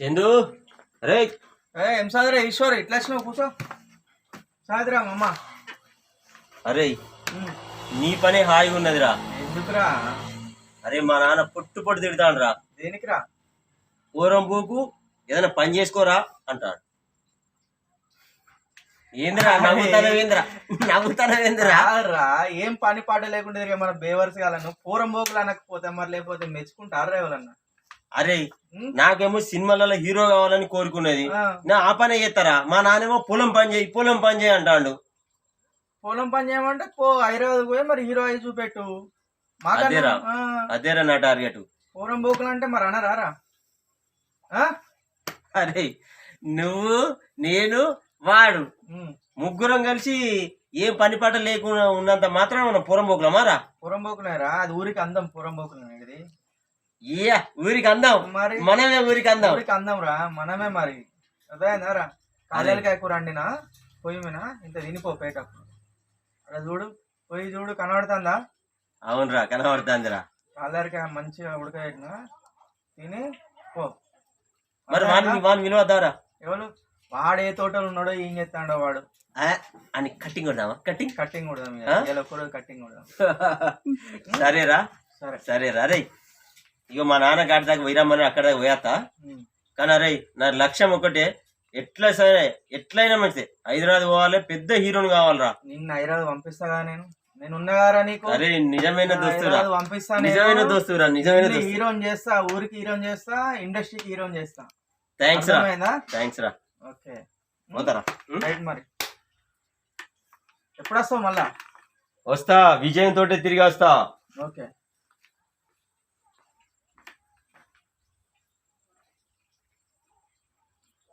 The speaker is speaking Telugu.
చందు రే ఏ సాదరా ఈశ్వర్ ఇట్లా వచ్చినావు? కూర్చో సాదరా అమ్మ అరే నీ పని హాయిగా ఉన్నదిరా. ఎందుకురా? అరే మా నాన్న పొట్టు పొట్టు తిడతాడురా. దేనికిరా? పూరం పూకు ఏదైనా పని చేసుకోరా అంటాడు. ఏందిరా నవ్వుతానవేంద్రా నవ్వుతానవేంద్రా రా ఏం పని పాట లేకుండా మన బేవర్స్ కాలను పూరం బోకులు అనకపోతే మరి లేకపోతే మెచ్చుకుంటారా ఎవరన్నా? అరే నాకేమో సినిమాలలో హీరో కావాలని కోరుకున్నది ఆ, నా ఆ పనే చేస్తారా? మా నాన్నేమో పొలం పని చేయి పొలం పని చేయి అంటాడు. పొలం పని చేయమంటే పో హైదరాబాద్ పోయి మరి హీరో అయి చూపెట్టు. అదేరా. అదేరా నా టార్గెట్ పూరం బోకులు అంటే మరి అనరారా? ఆ? అరే నువ్వు నేను వాడు. ముగ్గురం కలిసి ఏం పని పాట లేకుండా ఉన్నంత మాత్రం మనం పురం పోకులమారా పూరం బోకులేరా అది ఊరికి అందం పూరం బోకులు ఇది ఇయ్యా ఊరికి అందాం. మరి మనమే ఊరికి అందాం. ఊరికి అందం రా మనమే మరి. అదేందారా కాలేలకాయ కూర వండినా పొయ్యి మీద ఇంత తినిపో పేటప్పుడు అక్కడ చూడు పొయ్యి చూడు కనబడుతుందా? అవునరా కనబడుతుందిరా. కాలేరికాయ మంచిగా ఉడకబెట్టినా తిని పో. మరి వాడిని వాడిని విలువద్దారా ఎవరు? వాడు ఏ తోటలు ఉన్నాడో ఏం చేస్తాడో వాడు. అని కట్టింగ్ కొడదామా? కట్టింగ్ కట్టింగ్ కొడదాం? ఇలా కూడా కట్టింగ్ కొడదాం. సరేరా. సరే. సరేరా రే ఇక మా నాన్న గాడి దాకా పోయిరామని అక్కడ దాకా పోయాతా ఉమ్. కానీ అరే నా లక్ష్యం ఒకటే ఎట్లా సరే ఎట్లయినా మంచిదే. హైదరాబాద్ పోవాలి పెద్ద హీరోని కావాలరా. నిన్న హైదరాబాద్ పంపిస్తాగా నేను. నేను ఉన్నగారా నీకు? అరే నిజమైన దోస్తురా. హైదరాబాద్ పంపిస్తా నేను. నిజమైన దోస్తురా నిజమైన హీరోని చేస్తా ఊరికి హీరోని చేస్తా ఇండస్ట్రీకి హీరోని చేస్తా. థ్యాంక్స్ రా. థ్యాంక్స్ రా. ఓకే. పోతారా? రైట్ మరి. ఎప్పుడు వస్తావు మళ్ళా? వస్తా విజయం తోటి తిరిగి వస్తా. ఓకే.